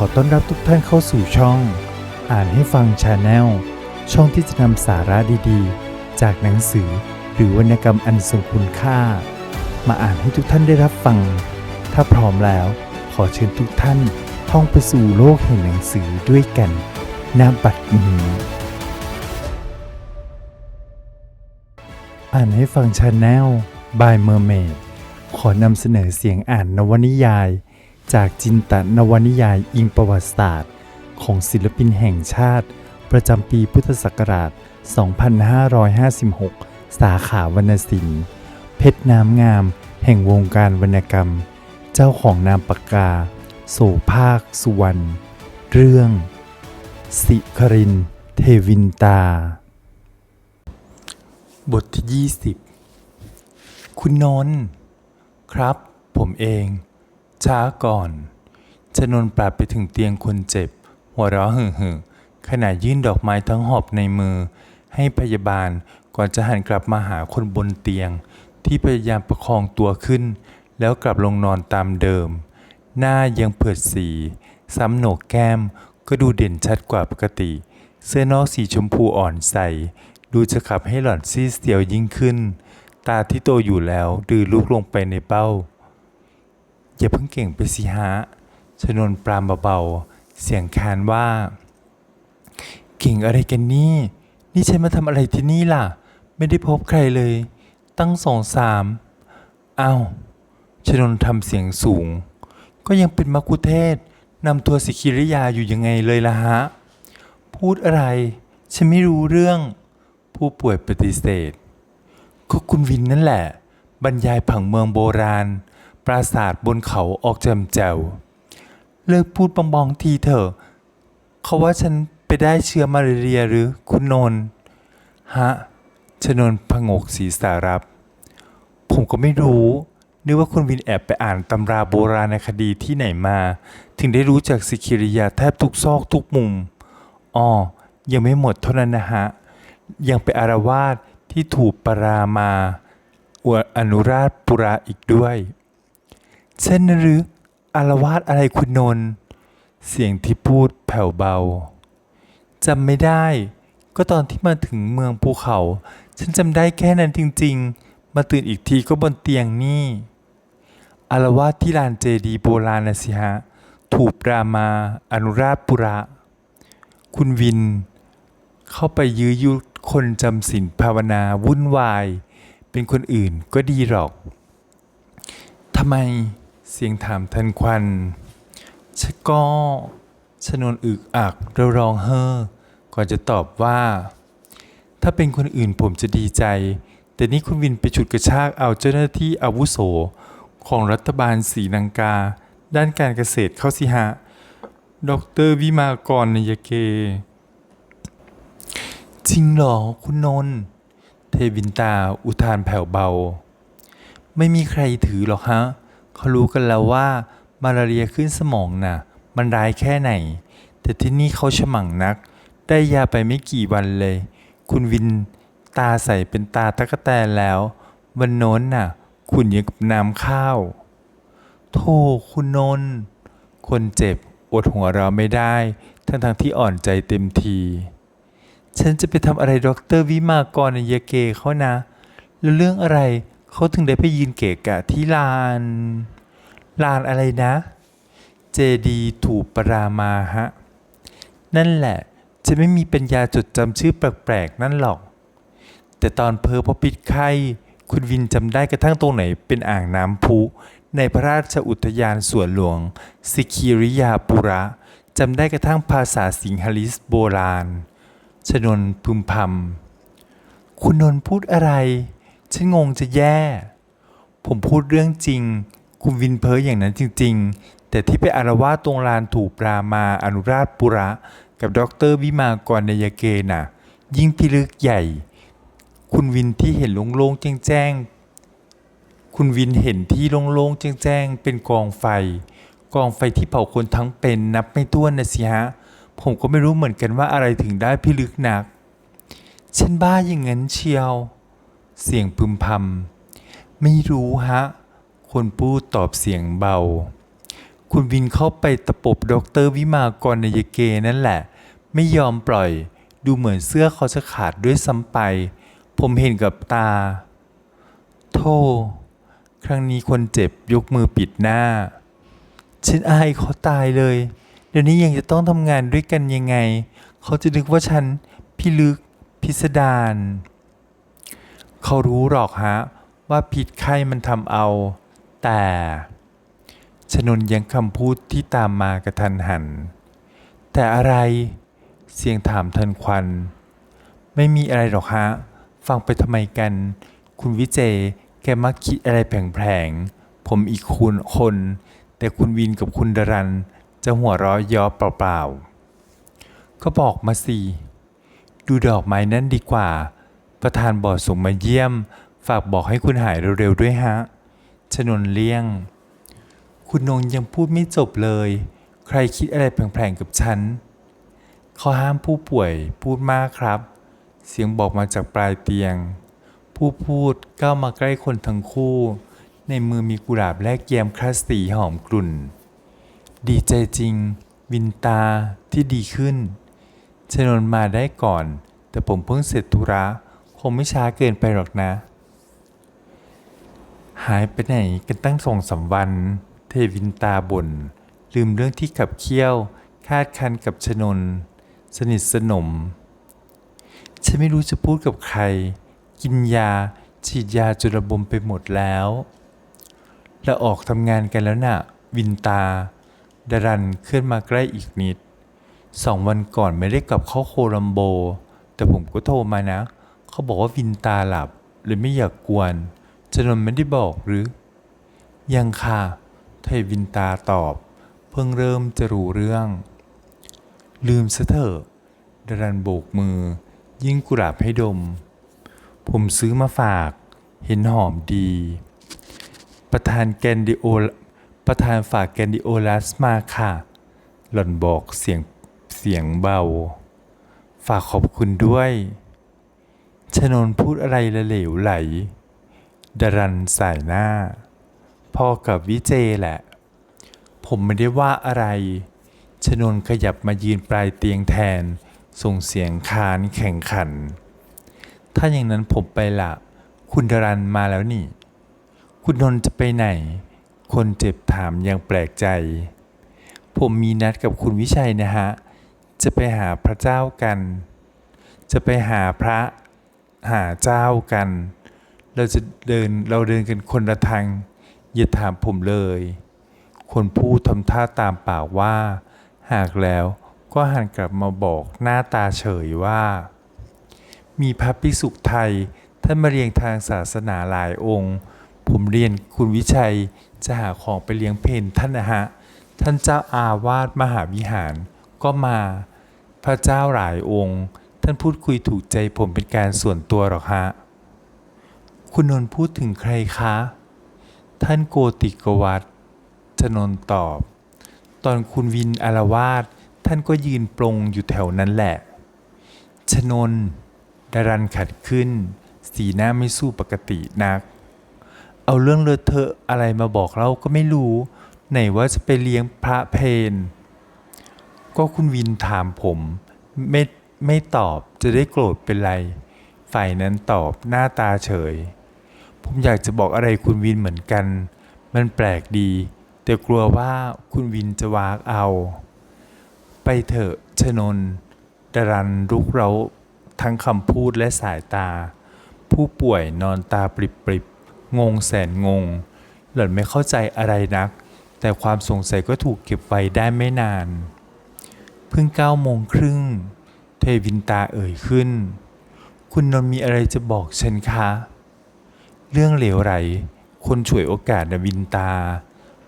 ขอต้อนรับทุกท่านเข้าสู่ช่อง อ่านให้ฟังชาแนลช่องที่จะนำสาระดีๆ จากหนังสือหรือวรรณกรรมอันทรงคุณค่า มาอ่านให้ทุกท่านได้รับฟัง ถ้าพร้อมแล้ว ขอเชิญทุกท่านท่องไปสู่โลกแห่งหนังสือด้วยกันณบัดนี้อ่านให้ฟังชาแนล by Mermaid ขอนำเสนอเสียงอ่านนวนิยาย จากจินตนวนิยายอิงประวัติศาสตร์ ของศิลปินแห่งชาติ ประจำปีพุทธศักราช 2556 สาขาวรรณศิลป์ เพชรน้ำงาม แห่งวงการวรรณกรรม เจ้าของนามปากกา โสภาค สุวรรณ เรื่อง สิคริน เทวินตา บทที่ 20 คุณนนท์ครับ ผมเอง ช้าก่อนชนน์ปราบไปถึงเตียงคนเจ็บ หัวเราะหึ่งหึ่งขณะยื่นดอกไม้ทั้งหอบในมือ ให้พยาบาลก่อนจะหันกลับมาหาคนบนเตียง ที่พยายามประคองตัวขึ้น แล้วกลับลงนอนตามเดิม หน้ายังเผิดสี ซ้ำโหนกแก้มก็ดูเด่นชัดกว่าปกติ เสื้อนอกสีชมพูอ่อนใส ดูจะขับให้หล่อนซีดเสียวยิ่งขึ้น ตาที่โตอยู่แล้วดือลุกลงไปในเป้า อย่าเพิ่งเก่งไปสิฮะชนนปรามเบาๆ เสียงคานว่า เก่งอะไรกันนี่ นี่ฉันมาทำอะไรที่นี่ล่ะ ไม่ได้พบใครเลย ตั้งสองสามอ้าวชนนทำเสียงสูง ก็ยังเป็นมักคุเทศนำตัวสิคิริยาอยู่ยังไงเลยล่ะฮะ พูดอะไร ฉันไม่รู้เรื่อง ผู้ป่วยปฏิเสธ ก็คุณวินนั่นแหละ บรรยายผังเมืองโบราณ ปราสาทบนเขาออกแจมแจวเลิกพูดบองๆทีเถอะเขาว่าฉันไปได้เชื้อมาเรียหรือคุณนนท์ฮะชนนพงกศีรษะรับ ผมก็ไม่รู้นึกว่าคุณวินแอบไปอ่านตำราโบราณคดีที่ไหนมา ถึงได้รู้จักสิคิริยาแทบทุกซอกทุกมุมอ๋อยังไม่หมดเท่านั้นนะฮะ ยังไปอารวาสที่ถูกปรามาอวดอนุราชปุระอีกด้วย เช่นนั้นหรืออารวาสอะไรคุณนนท์เสียงที่พูดแผ่วเบาจำไม่ได้ ก็ตอนที่มาถึงเมืองภูเขา ฉันจำได้แค่นั้นจริง ๆ มาตื่นอีกทีก็บนเตียงนี่ อารวาสที่ลานเจดีโบราณนะสิฮะ ถูกปรามาอนุราชปุระ คุณวิน เข้าไปยื้อยุดคนจำศีลภาวนาวุ่นวาย เป็นคนอื่นก็ดีหรอกทำไม เสียงถามทันควันชะก็ชนวนอึกอักแล้วร้องเฮ่อก่อนจะตอบว่า ถ้าเป็นคนอื่นผมจะดีใจ แต่นี่คุณวินไปฉุดกระชากเอาเจ้าหน้าที่อาวุโส ของรัฐบาลศรีลังกา ด้านการเกษตรเข้าสิฮะดอกเตอรวิมากรนยเก จริงเหรอคุณนนท์เทวินตาอุทานแผ่วเบา ไม่มีใครถือหรอกฮะ เขารู้กันแล้วว่ามาลาเรียขึ้นสมองน่ะ มันร้ายแค่ไหน แต่ที่นี่เขาฉมังนัก ได้ยาไปไม่กี่วันเลย คุณวินตาใสเป็นตาตะกะแตนแล้ว วันโน้นน่ะ คุณยังกับน้ำข้าวโธ่คุณนนท์คนเจ็บอดหัวเราะไม่ได้ ทั้งทงๆที่อ่อนใจเต็มที ฉันจะไปทำอะไรด็อกเตอร์วิมากรในยาเกเขานะ แล้วเรื่องอะไร เขาถึงได้ไปยืนเกะกะที่ลาน ลานอะไรนะ เจดีถูปรามาฮะ นั่นแหละ จะไม่มีปัญญาจดจำชื่อแปลกๆ นั่นหรอก แต่ตอนเพอพอปิดไข้คุณวินจำได้กระทั่งตรงไหนเป็นอ่างน้ำพุในพระราชอุทยานสวนหลวง สิคิริยาปุระจำได้กระทั่งภาษาสิงหลิสโบราณ ชนนพึมพำคุณนนพูดอะไร ฉันงงจะแย่ ผมพูดเรื่องจริง คุณวินเพ้ออย่างนั้นจริง ๆ แต่ที่ไปอารวาสตรงลานถูกปรามาอนุราชปุระ กับดรวิมากรนยเกน่ะ ยิ่งพิลึกใหญ่ คุณวินที่เห็นโล่งๆแจ้งๆคุณวินเห็นที่โล่งๆแจ้งๆเป็นกองไฟ กองไฟที่เผาคนทั้งเป็นนับไม่ถ้วนนะสิฮะผมก็ไม่รู้เหมือนกันว่าอะไรถึงได้พิลึกหนัก ฉันบ้าอย่างนั้นเชียว เสียงพึมพำไม่รู้ฮะ คนพูดตอบเสียงเบา คุณวินเข้าไปตะปบดอกเตอรวิมากรในยเกนั่นแหละ ไม่ยอมปล่อย ดูเหมือนเสื้อเขาจะขาดด้วยซ้ำไป ผมเห็นกับตา โธ่ครั้งนี้คนเจ็บยกมือปิดหน้า ฉันอายเขาตายเลย เดี๋ยวนี้ยังจะต้องทำงานด้วยกันยังไง เขาจะนึกว่าฉันพิลึกพิสดาร เขารู้หรอกฮะ ว่าผิดไข้มันทำเอา แต่ชนนยังคำพูดที่ตามมากระทันหัน แต่อะไร เสียงถามทันควัน ไม่มีอะไรหรอกฮะ ฟังไปทำไมกัน คุณวิเจแกมักคิดอะไรแผลงๆ ผมอีกคุณคน แต่คุณวินกับคุณดรัน จะหัวเราะเยอเปล่าๆ ก็บอกมาสิ ดูดอกไม้นั่นดีกว่า ประธานบอร์ดส่งมาเยี่ยม ฝากบอกให้คุณหายเร็วๆด้วยฮะชนนเลี่ยง คุณนงยังพูดไม่จบเลย ใครคิดอะไรแผลงๆกับฉันเขาห้ามผู้ป่วยพูดมากครับ เสียงบอกมาจากปลายเตียง ผู้พูดก้าวมาใกล้คนทั้งคู่ ในมือมีกุหลาบแลกแยมคลาสสีหอมกลุ่น ดีใจจริง วินตาที่ดีขึ้นชนนมาได้ก่อน แต่ผมเพิ่งเสร็จธุระ งไม่ช้าเกินไปหรอกนะ หายไปไหนกันตั้งสองสามวัน เทวินตาบน่น ลืมเรื่องที่ขับเคี่ยว คาดคันกับชนน สนิทสนม ฉันไม่รู้จะพูดกับใคร กินยา ฉีดยาจนระบมไปหมดแล้วเราออกทำงานกันแล้วน่ะ วินตาดารันเคลื่อนมาใกล้อีกนิด สองวันก่อนไม่ได้กลับเข้าโคลัมโบ แต่ผมก็โทรมานะ เขาบอกว่าวินตาหลับเลยไม่อยากกวนชนนไม่ได้บอกหรือ ยังค่ะเทวินตาตอบ เพิ่งเริ่มจะรู้เรื่อง ลืมซะเถอะดารันโบกมือ ยิ่งกุหลาบให้ดม ผมซื้อมาฝาก เห็นหอมดี ประธานแกนดิโอประธานฝากแกนดิโอลัสมาค่ะ หล่อนบอกเสียงเสียงเบา ฝากขอบคุณด้วย ชนนพูดอะไรละเหลวไหลดารันสายหน้า พ่อกับวิเจแหละ ผมไม่ได้ว่าอะไร ชนนขยับมายืนปลายเตียงแทน ส่งเสียงคานแข่งขัน ถ้าอย่างนั้นผมไปละคุณดารันมาแล้วนี่ คุณนนจะไปไหน คนเจ็บถามอย่างแปลกใจ ผมมีนัดกับคุณวิชัยนะฮะ จะไปหาพระเจ้ากัน จะไปหาพระ หาเจ้ากัน เราจะเดินเราเดินกันคนละทางอย่าถามผมเลย คนพูดทำท่าตามปากว่า หากแล้วก็หันกลับมาบอกหน้าตาเฉยว่า มีพระภิกษุไทยท่านมาเรียงทางศาสนาหลายองค์ ผมเรียนคุณวิชัยจะหาของไปเลี้ยงเพนท่านนะฮะ ท่านเจ้าอาวาสมหาวิหารก็มา พระเจ้าหลายองค์ ท่านพูดคุยถูกใจผมเป็นการส่วนตัวหรอกฮะ คุณนนท์พูดถึงใครคะ ท่านโกติกวัตรชนนท์ตอบ ตอนคุณวินอารวาสท่านก็ยืนปรงอยู่แถวนั้นแหละ ชนนท์ดารันขัดขึ้น สีหน้าไม่สู้ปกตินัก เอาเรื่องเลอะเทอะอะไรมาบอกเราก็ไม่รู้ ไหนว่าจะไปเลี้ยงพระเพนก็คุณวินถามผม ไม่ ไม่ตอบจะได้โกรธเป็นไร ฝ่ายนั้นตอบหน้าตาเฉย ผมอยากจะบอกอะไรคุณวินเหมือนกัน มันแปลกดี แต่กลัวว่าคุณวินจะวากเอา ไปเถอะชนนดารันรุกเราทั้งคำพูดและสายตา ผู้ป่วยนอนตาปริบๆ งงแสนงง หล่อนไม่เข้าใจอะไรนัก แต่ความสงสัยก็ถูกเก็บไว้ได้ไม่นาน เพิ่งเก้าโมงครึ่ง เทวินตาเอ่ยขึ้น คุณนนท์มีอะไรจะบอกฉันคะ เรื่องเหลวไหล คนฉวยโอกาสนะวินตา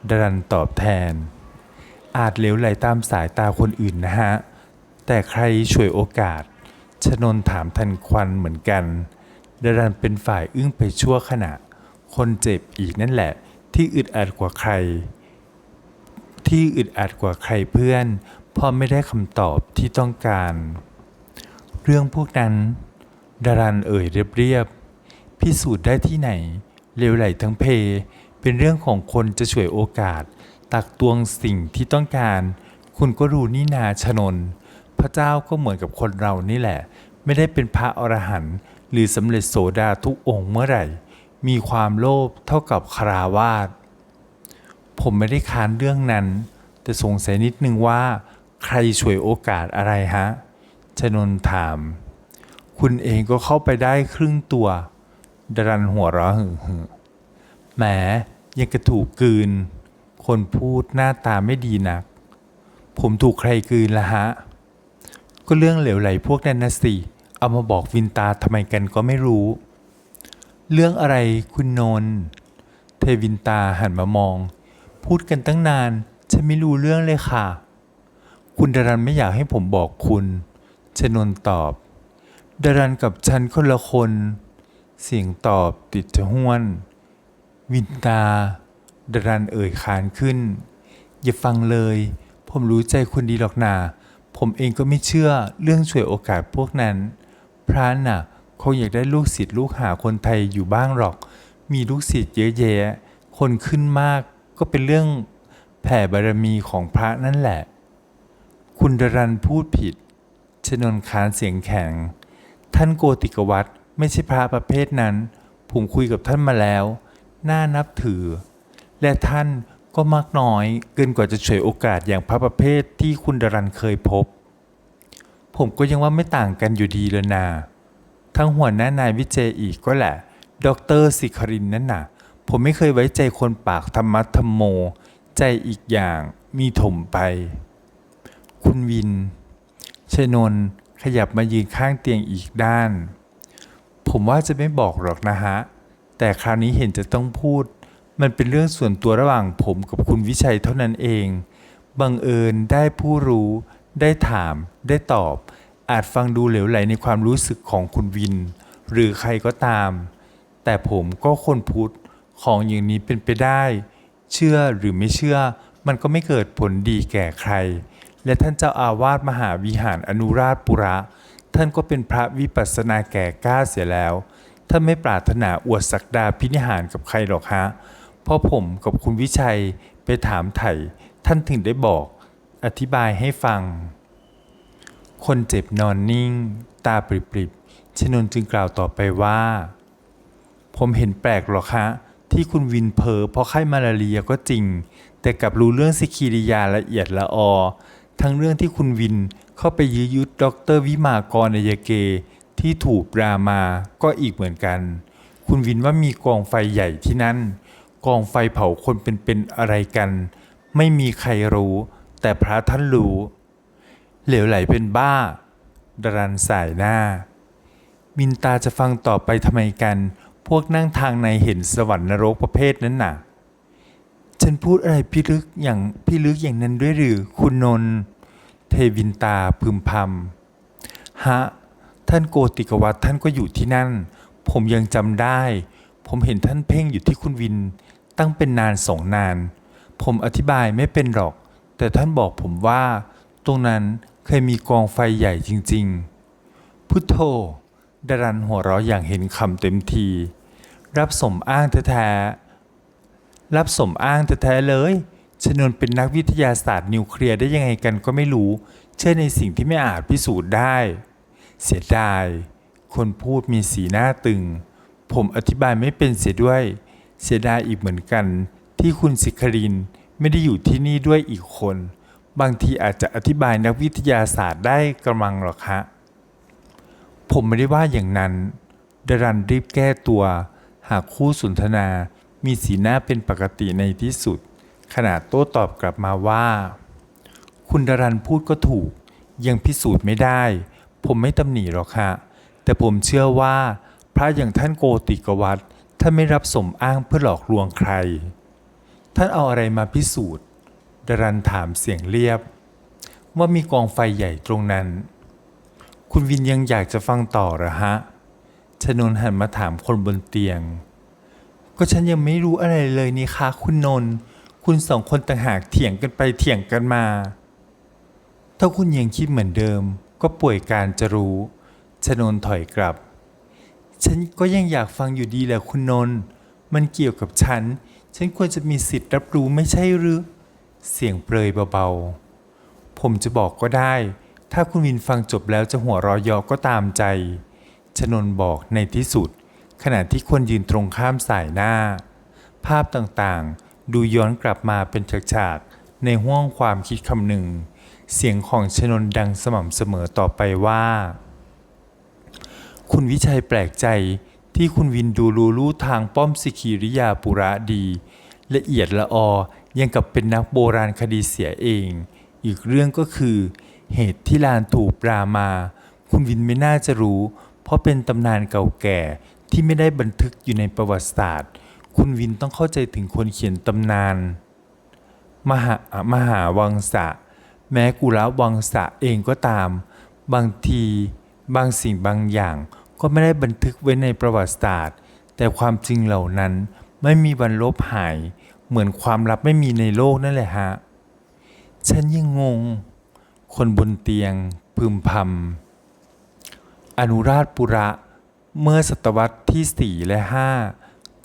ดารันตอบแทน อาจเหลวไหลตามสายตาคนอื่นนะฮะ แต่ใครฉวยโอกาส ชนนถามทันควันเหมือนกันดารันเป็นฝ่ายอึ้งไปชั่วขณะ คนเจ็บอีกนั่นแหละ ที่อึดอัดกว่าใคร ที่อึดอัดกว่าใครเพื่อนเพราะไม่ได้คำตอบที่ต้องการ เรื่องพวกนั้น ดารันเอ่ยเรียบๆพิสูจน์ได้ที่ไหนเลวไหลทั้งเพ เป็นเรื่องของคนจะฉวยโอกาส ตักตวงสิ่งที่ต้องการ คุณก็รู้นี่นาชนน พระเจ้าก็เหมือนกับคนเรานี่แหละ ไม่ได้เป็นพระอรหันต์หรือสำเร็จโสดาทุกองค์เมื่อไหร่ มีความโลภเท่ากับคราวาสผมไม่ได้ค้านเรื่องนั้น แต่สงสัยนิดนึงว่า ใครช่วยโอกาสอะไรฮะ ชนนถาม คุณเองก็เข้าไปได้ครึ่งตัว ดรันหัวเราะหึ่หึ่แหมยังกระถูกกืน คนพูดหน้าตาไม่ดีนัก ผมถูกใครกืนละฮะ ก็เรื่องเหลวไหลพวกนั้นนะสิ เอามาบอกวินตาทำไมกันก็ไม่รู้ เรื่องอะไรคุณนน์เทวินตาหันมามอง พูดกันตั้งนาน ฉันไม่รู้เรื่องเลยค่ะ คุณดารันไม่อยากให้ผมบอกคุณ ชนน์ตอบดารันกับฉันคนละคน เสียงตอบติดจะห้วน วินตาดารันเอ่ยขานขึ้น อย่าฟังเลย ผมรู้ใจคุณดีหรอกนาผมเองก็ไม่เชื่อเรื่องช่วยโอกาสพวกนั้น พระน่ะคงอยากได้ลูกศิษย์ลูกหาคนไทยอยู่บ้างหรอก มีลูกศิษย์เยอะแยะ คนขึ้นมากก็เป็นเรื่องแผ่บารมีของพระนั่นแหละ คุณดารันพูดผิด ชนนคานเสียงแข็ง ท่านโกติกวัตรไม่ใช่พระประเภทนั้น ผมคุยกับท่านมาแล้ว น่านับถือ และท่านก็มากน้อยเกินกว่าจะเฉวยโอกาสอย่างพระประเภทที่คุณดารันเคยพบ ผมก็ยังว่าไม่ต่างกันอยู่ดีเลยนา ทั้งหัวหน้านายวิเจอีกก็แหละ ดรสิครินนั่นน่ะ ผมไม่เคยไว้ใจคนปากธรรมะธรรมโม ใจอีกอย่างมีถมไป คุณวิน ชนนขยับมายืนข้างเตียงอีกด้าน ผมว่าจะไม่บอกหรอกนะฮะ แต่คราวนี้เห็นจะต้องพูด มันเป็นเรื่องส่วนตัวระหว่างผมกับคุณวิชัยเท่านั้นเอง บังเอิญได้ผู้รู้ ได้ถาม ได้ตอบ อาจฟังดูเหลวไหลในความรู้สึกของคุณวิน หรือใครก็ตาม แต่ผมก็คนพุทธของอย่างนี้เป็นไปได้ เชื่อหรือไม่เชื่อ มันก็ไม่เกิดผลดีแก่ใคร และท่านเจ้าอาวาสมหาวิหารอนุราชปุระ ท่านก็เป็นพระวิปัสสนาแก่กล้าเสียแล้ว ท่านไม่ปรารถนาอวดศักดาพินิหารกับใครหรอกฮะ เพราะผมกับคุณวิชัยไปถามไถ่ ท่านถึงได้บอก อธิบายให้ฟัง คนเจ็บนอนนิ่ง ตาปริบๆชนนจึงกล่าวต่อไปว่า ผมเห็นแปลกหรอกฮะที่คุณวินเพอเพราะไข้มาลาเรียก็จริง แต่กลับรู้เรื่องสิคีริยาละเอียดละออ ทั้งเรื่องที่คุณวินเข้าไปยื้อยุดดอกเตอรวิมากรนายเก ที่ถูกรามาก็อีกเหมือนกัน คุณวินว่ามีกองไฟใหญ่ที่นั่น กองไฟเผาคนเป็นๆอะไรกัน ไม่มีใครรู้ แต่พระท่านรู้ เหลวไหลเป็นบ้าดรันสายหน้า มินตาจะฟังต่อไปทำไมกัน พวกนั่งทางในเห็นสวรรค์นรกประเภทนั้นน่ะ ฉันพูดอะไรพิลึกอย่างพิลึกอย่างนั้นด้วยหรือ คุณนนท์เทวินตาพึมพำฮะ ท่านโกติกวัตท่านก็อยู่ที่นั่น ผมยังจำได้ ผมเห็นท่านเพ่งอยู่ที่คุณวิน ตั้งเป็นนานสองนาน ผมอธิบายไม่เป็นหรอก แต่ท่านบอกผมว่า ตรงนั้นเคยมีกองไฟใหญ่จริง ๆ พุทโธดรันหัวเราะอย่างเห็นคำเต็มที รับสมอ้างแท้ๆ รับสมอ้างแท้ๆเลย ชนนเป็นนักวิทยาศาสตร์นิวเคลียร์ได้ยังไงกันก็ไม่รู้ เชื่อในสิ่งที่ไม่อาจพิสูจน์ได้ เสียดาย คนพูดมีสีหน้าตึง ผมอธิบายไม่เป็นเสียด้วย เสียดายอีกเหมือนกัน ที่คุณสิครินไม่ได้อยู่ที่นี่ด้วยอีกคน บางทีอาจจะอธิบายนักวิทยาศาสตร์ได้กระมังหรอกฮะผมไม่ได้ว่าอย่างนั้นดารันรีบแก้ตัว หากคู่สนทนา มีสีหน้าเป็นปกติในที่สุด ขณะโต้ตอบกลับมาว่า คุณดารันพูดก็ถูก ยังพิสูจน์ไม่ได้ ผมไม่ตำหนิหรอกฮะแต่ผมเชื่อว่า พระอย่างท่านโกติกวัตรท่านไม่รับสมอ้างเพื่อหลอกลวงใคร ท่านเอาอะไรมาพิสูจน์ดารันถามเสียงเรียบ ว่ามีกองไฟใหญ่ตรงนั้น คุณวินยังอยากจะฟังต่อหรอฮะชนนหันมาถามคนบนเตียง ก็ฉันยังไม่รู้อะไรเลยนี่คะคุณนนท์คุณสองคนต่างหากเถียงกันไปเถียงกันมา ถ้าคุณยังคิดเหมือนเดิม ก็ป่วยการจะรู้ชนนถอยกลับ ฉันก็ยังอยากฟังอยู่ดีแหละคุณนนท์มันเกี่ยวกับฉัน ฉันควรจะมีสิทธิ์รับรู้ไม่ใช่หรือ เสียงเปรยเบาๆ ผมจะบอกก็ได้ ถ้าคุณวินฟังจบแล้วจะหัวเรอยอก็ตามใจชนนบอกในที่สุด ขณะที่คนยืนตรงข้ามสายหน้า ภาพต่างๆ ดูย้อนกลับมาเป็นฉากๆในห้วงความคิดคำหนึ่ง เสียงของชนนดังสม่ำเสมอต่อไปว่า คุณวิชัยแปลกใจที่คุณวินดูรู้ลู่ทางป้อมสิคิริยาปุระดี ละเอียดละออยังกับเป็นนักโบราณคดีเสียเอง อีกเรื่องก็คือ เหตุที่ลานถูกปรามา คุณวินไม่น่าจะรู้ เพราะเป็นตำนานเก่าแก่ ที่ไม่ได้บันทึกอยู่ในประวัติศาสตร์ คุณวินต้องเข้าใจถึงคนเขียนตำนาน มหามหาวังสะ แม้กุละวังสะเองก็ตาม บางทีบางสิ่งบางอย่างก็ไม่ได้บันทึกไว้ในประวัติศาสตร์ แต่ความจริงเหล่านั้นไม่มีวันลบหาย เหมือนความลับไม่มีในโลกนั่นแหละฮะ ฉันยังงง คนบนเตียงพึมพำอนุราชปุระ เมื่อศตวรรษที่สี่และห้า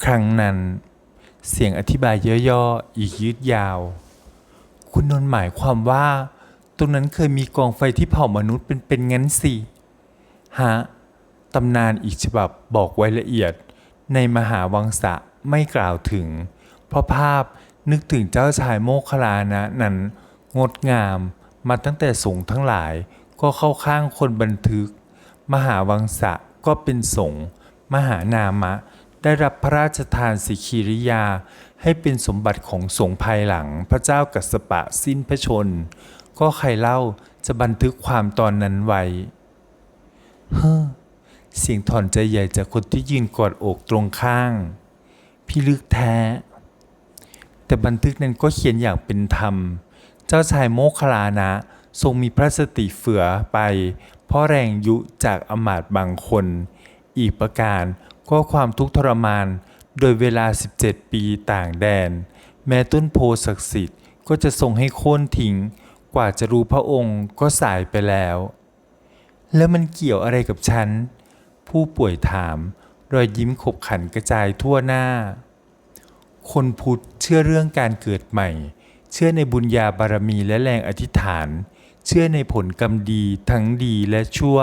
ครั้งนั้น เสียงอธิบายย่อๆอีกยืดยาว คุณนนท์หมายความว่า ตรงนั้นเคยมีกองไฟที่เผามนุษย์เป็นเป็นงั้นสิ ฮะ ตำนานอีกฉบับบอกไว้ละเอียด ในมหาวังสะไม่กล่าวถึง เพราะภาพนึกถึงเจ้าชายโมคลานะนั้นงดงามมาตั้งแต่สงทั้งหลายก็เข้าข้างคนบันทึก มหาวังสะ ก็เป็นสงฆ์มหานามะ ได้รับพระราชทานสิคิริยา ให้เป็นสมบัติของสงฆ์ภายหลังพระเจ้ากัสปะสิ้นพระชน ก็ใครเล่าจะบันทึกความตอนนั้นไว้เฮ้อเสียงถอนใจใหญ่จากคนที่ยืนกอดอกตรงข้าง พี่ลึกแท้ แต่บันทึกนั้นก็เขียนอย่างเป็นธรรม เจ้าชายโมคลลานะ ทรงมีพระสติเฟือไป เพราะแรงยุจากอมาตบางคน อีกประการก็ความทุกข์ทรมาน โดยเวลา 17 ปีต่างแดน แม้ต้นโพศักดิ์สิทธิ์ก็จะทรงให้โค่นทิ้ง กว่าจะรู้พระองค์ก็สายไปแล้ว แล้วมันเกี่ยวอะไรกับฉัน ผู้ป่วยถามรอยยิ้มขบขันกระจายทั่วหน้า คนพุทธเชื่อเรื่องการเกิดใหม่ เชื่อในบุญญาบารมีและแรงอธิษฐาน เชื่อในผลกรรมดีทั้งดีและชั่ว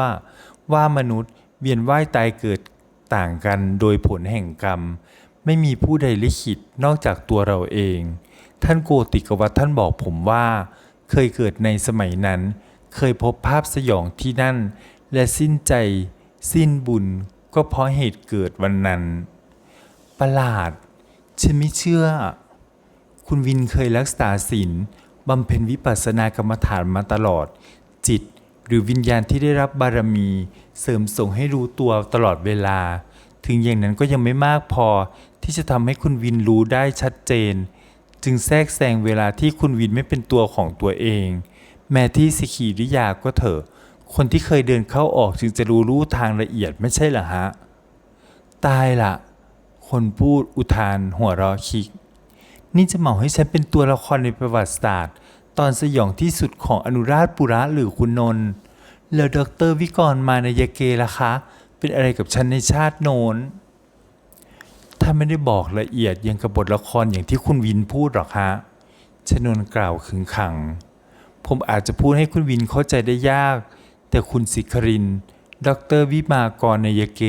ว่ามนุษย์เวียนว่ายตายเกิดต่างกันโดยผลแห่งกรรม ไม่มีผู้ใดลิขิตนอกจากตัวเราเอง ท่านโกติกวัตท่านบอกผมว่า เคยเกิดในสมัยนั้น เคยพบภาพสยองที่นั่น และสิ้นใจ สิ้นบุญ ก็เพราะเหตุเกิดวันนั้น ประหลาด ฉันไม่เชื่อ คุณวินเคยรักษาศีล บำเพ็ญวิปัสสนากรรมฐานมาตลอด จิตหรือวิญญาณที่ได้รับบารมี เสริมส่งให้รู้ตัวตลอดเวลา ถึงอย่างนั้นก็ยังไม่มากพอที่จะทำให้คุณวินรู้ได้ชัดเจน จึงแทรกแซงเวลาที่คุณวินไม่เป็นตัวของตัวเอง แม้ที่สิขีริยาก็เถอะ คนที่เคยเดินเข้าออกจึงจะรู้รู้ทางละเอียดไม่ใช่เหรอฮะ ตายละคนพูดอุทานหัวเราะคิก นี่จะเหมาให้ฉันเป็นตัวละครในประวัติศาสตร์ ตอนสยองที่สุดของอนุราชปุระหรือคุณนนท์แล้วดรวิกรมานายเกล่ะคะ เป็นอะไรกับฉันในชาติโน้น ถ้าไม่ได้บอกละเอียดยังกับบทละครอย่างที่คุณวินพูดหรอกฮะชนนกล่าวขึงขัง ผมอาจจะพูดให้คุณวินเข้าใจได้ยาก แต่คุณสิคริน ดรวิมากรนายเก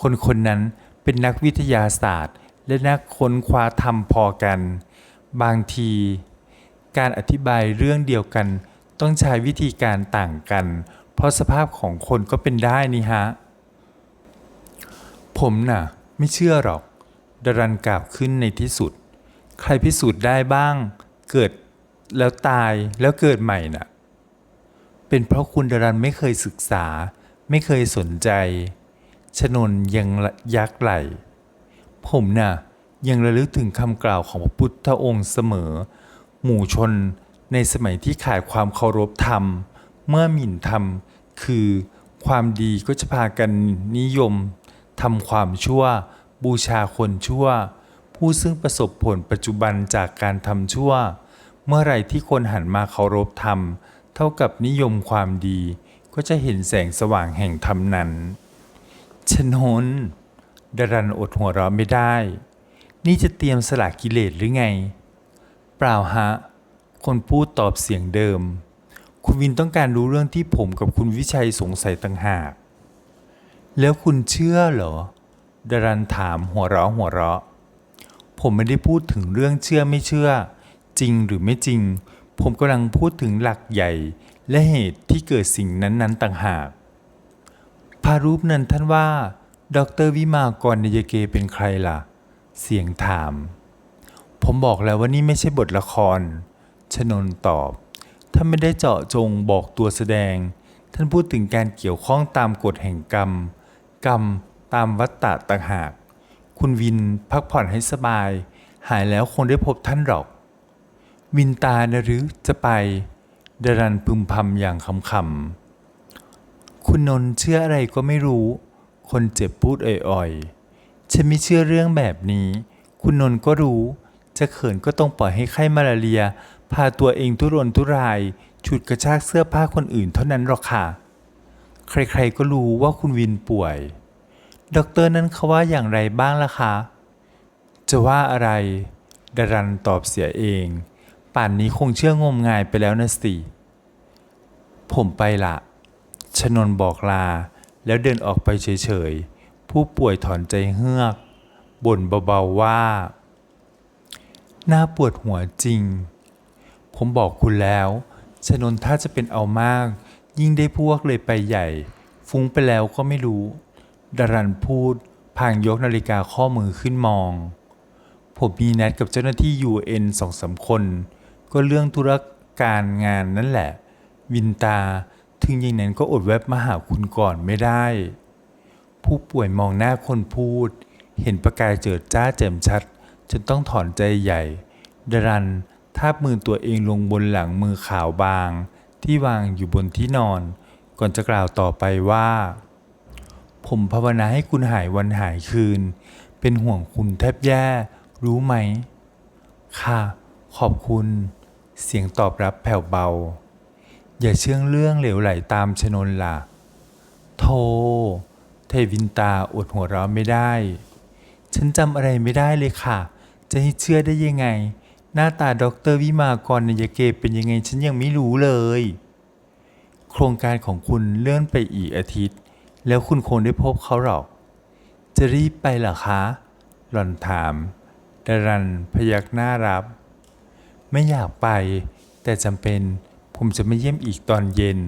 คนคนนั้นเป็นนักวิทยาศาสตร์ และนักค้นคว้าธรรมพอกัน บางที การอธิบายเรื่องเดียวกัน ต้องใช้วิธีการต่างกัน เพราะสภาพของคนก็เป็นได้นี่ฮะ ผมน่ะ ไม่เชื่อหรอก ดรันกล่าวขึ้นในที่สุด ใครพิสูจน์ได้บ้าง เกิดแล้วตายแล้วเกิดใหม่น่ะ เป็นเพราะคุณดรันไม่เคยศึกษา ไม่เคยสนใจชนนยังยักไหล ผมน่ะยังระลึกถึงคำกล่าวของพระพุทธองค์เสมอ หมู่ชนในสมัยที่ขาดความเคารพธรรม เมื่อหมิ่นธรรม คือความดีก็จะพากันนิยมทำความชั่ว บูชาคนชั่ว ผู้ซึ่งประสบผลปัจจุบันจากการทำชั่ว เมื่อไรที่คนหันมาเคารพธรรม เท่ากับนิยมความดี ก็จะเห็นแสงสว่างแห่งธรรมนั้นชนน ดรันอดหัวเราะไม่ได้ นี่จะเตรียมสละกิเลสหรือไง เปล่าฮะ คนพูดตอบเสียงเดิม คุณวินต้องการรู้เรื่องที่ผมกับคุณวิชัยสงสัยต่างหาก แล้วคุณเชื่อเหรอดารันถามหัวเราะหัวเราะ ผมไม่ได้พูดถึงเรื่องเชื่อไม่เชื่อ จริงหรือไม่จริง ผมกำลังพูดถึงหลักใหญ่และเหตุที่เกิดสิ่งนั้น ๆ ต่างหากพารูปนั้นท่านว่า ดออกเตอรวิมากรนยเกเป็นใครล่ะ เสียงถาม ผมบอกแล้วว่านี่ไม่ใช่บทละคร ชนนตอบท่านไม่ได้เจาะจงบอกตัวแสดง ท่านพูดถึงการเกี่ยวข้องตามกฎแห่งกรรม กรรมตามวัตตะต่างหาก คุณวินพักผ่อนให้สบาย หายแล้วคงได้พบท่านหรอก วินตานะหรือจะไปดารันพึมพำอย่างคำๆคุณนน์เชื่ออะไรก็ไม่รู้ คนเจ็บพูดอ่อยๆ ฉันไม่เชื่อเรื่องแบบนี้ คุณนนท์ก็รู้ จะเขินก็ต้องปล่อยให้ไข้มาลาเรีย พาตัวเองทุรนทุราย ฉุดกระชากเสื้อผ้าคนอื่นเท่านั้นหรอกค่ะ ใครๆก็รู้ว่าคุณวินป่วยด็อกเตอร์นั้นเขาว่าอย่างไรบ้างล่ะคะ จะว่าอะไรดารันตอบเสียเอง ป่านนี้คงเชื่องมงายไปแล้วนะสิ ผมไปละชนนบอกลา แล้วเดินออกไปเฉยๆ ผู้ป่วยถอนใจเฮือกบ่นเบาๆว่าน่าปวดหัวจริง ผมบอกคุณแล้ว ชนนถ้าจะเป็นเอามาก ยิ่งได้พวกเลยไปใหญ่ ฟุ้งไปแล้วก็ไม่รู้ ดารันพูดพางยกนาฬิกาข้อมือขึ้นมอง ผมมีนัดกับเจ้าหน้าที่ UN สองสามคน ก็เรื่องธุรการงานนั่นแหละ วินตา ถึงอย่างนั้นก็อดแวบมาหาคุณก่อนไม่ได้ ผู้ป่วยมองหน้าคนพูด เห็นประกายเจิดจ้าแจ่มชัด จนต้องถอนใจใหญ่ดารันทาบมือตัวเองลงบนหลังมือขาวบาง ที่วางอยู่บนที่นอน ก่อนจะกล่าวต่อไปว่า ผมภาวนาให้คุณหายวันหายคืน เป็นห่วงคุณแทบแย่ รู้ไหม ค่ะ ขอบคุณ เสียงตอบรับแผ่วเบา อย่าเชื่องเรื่องเหลวไหลตามชนนล่ะ โท เทวินตาอดหัวเราะไม่ได้ ฉันจำอะไรไม่ได้เลยค่ะ จะให้เชื่อได้ยังไง หน้าตาด็อกเตอร์วิมากรนยเกเป็นยังไงฉันยังไม่รู้เลย โครงการของคุณเลื่อนไปอีกอาทิตย์ แล้วคุณคงได้พบเขาหรอก จะรีบไปหรอคะ หล่อนถามดารันพยักหน้ารับ ไม่อยากไป แต่จำเป็น ผมจะไม่เยี่ยมอีกตอนเย็น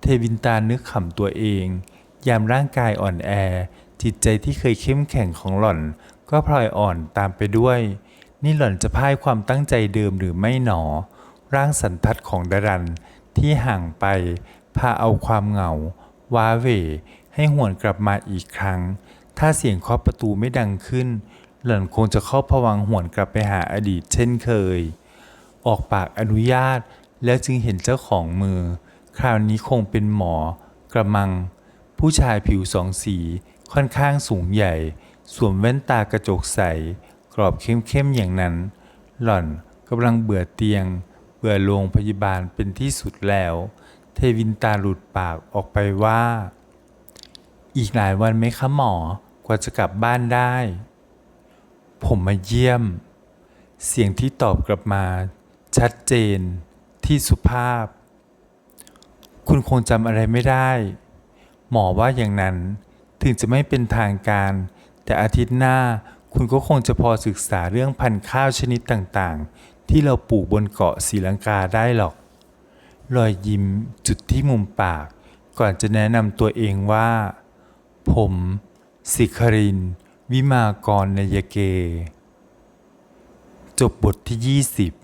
เทวินตานึกขำตัวเอง ยามร่างกายอ่อนแอ จิตใจที่เคยเข้มแข็งของหล่อน ก็พลอยอ่อนตามไปด้วย นี่หล่อนจะพ่ายความตั้งใจเดิมหรือไม่หนอ ร่างสันทัดของดารันที่ห่างไปพาเอาความเหงา ว้าเหวให้หวนกลับมาอีกครั้ง ถ้าเสียงเคาะประตูไม่ดังขึ้น หล่อนคงจะเข้าผวังหวนกลับไปหาอดีตเช่นเคย ออกปากอนุญาต แล้วจึงเห็นเจ้าของมือ คราวนี้คงเป็นหมอ กระมัง ผู้ชายผิวสองสีค่อนข้างสูงใหญ่ สวมแว่นตากระจกใส กรอบเข้มๆอย่างนั้น หล่อนกำลังเบื่อเตียง เบื่อโรงพยาบาลเป็นที่สุดแล้ว เทวินตาหลุดปากออกไปว่า อีกหลายวันไหมคะหมอกว่าจะกลับบ้านได้ ผมมาเยี่ยม เสียงที่ตอบกลับมา ชัดเจน ที่สุภาพ คุณคงจำอะไรไม่ได้ หมอว่าอย่างนั้น ถึงจะไม่เป็นทางการ แต่อาทิตย์หน้าคุณก็คงจะพอศึกษาเรื่องพันธุ์ข้าวชนิดต่างๆ ที่เราปลูกบนเกาะศรีลังกาได้หรอก รอยยิ้มจุดที่มุมปาก ก่อนจะแนะนำตัวเองว่า ผมสิคริน วิมากรนยเก จบบทที่ 20